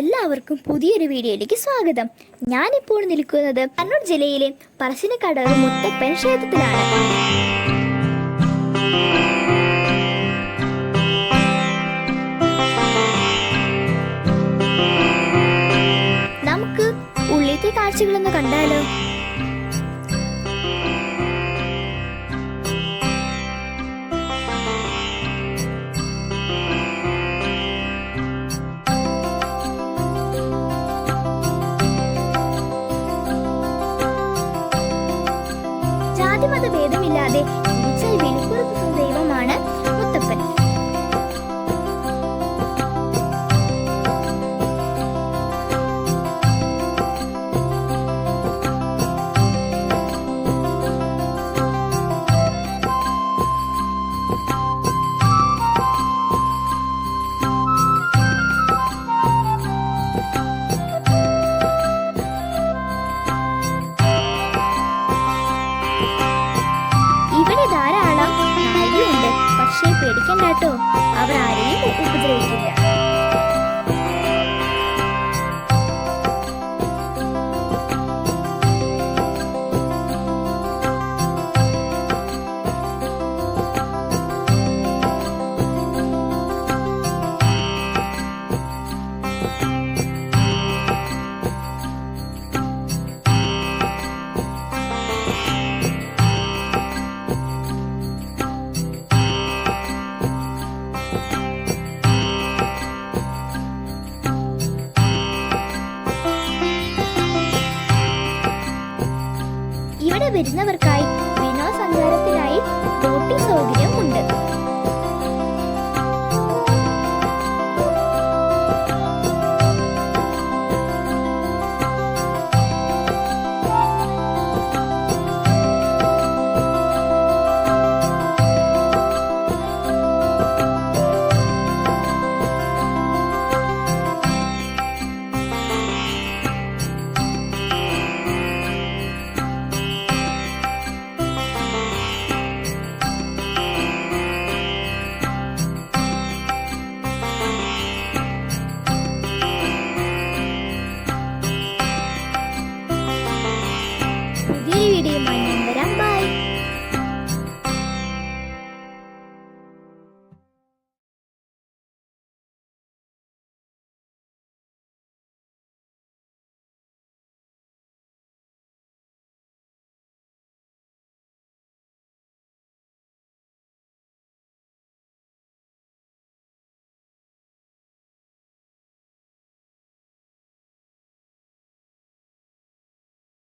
എല്ലാവർക്കും പുതിയൊരു വീഡിയോയിലേക്ക് സ്വാഗതം. ഞാനിപ്പോൾ നിൽക്കുന്നത് കണ്ണൂർ ജില്ലയിലെ പറശ്ശിനിക്കടവ് മുത്തപ്പൻ ക്ഷേത്രത്തിലാണ്. നമുക്ക് ഉള്ളിലത്തെ കാഴ്ചകളൊന്ന് കണ്ടാലോ? de muchas alegría. ഇവിടെ വരുന്നവർക്കായി വിനോദസഞ്ചാരത്തിനായി ബോട്ടിംഗ് സൗകര്യം ഉണ്ട്.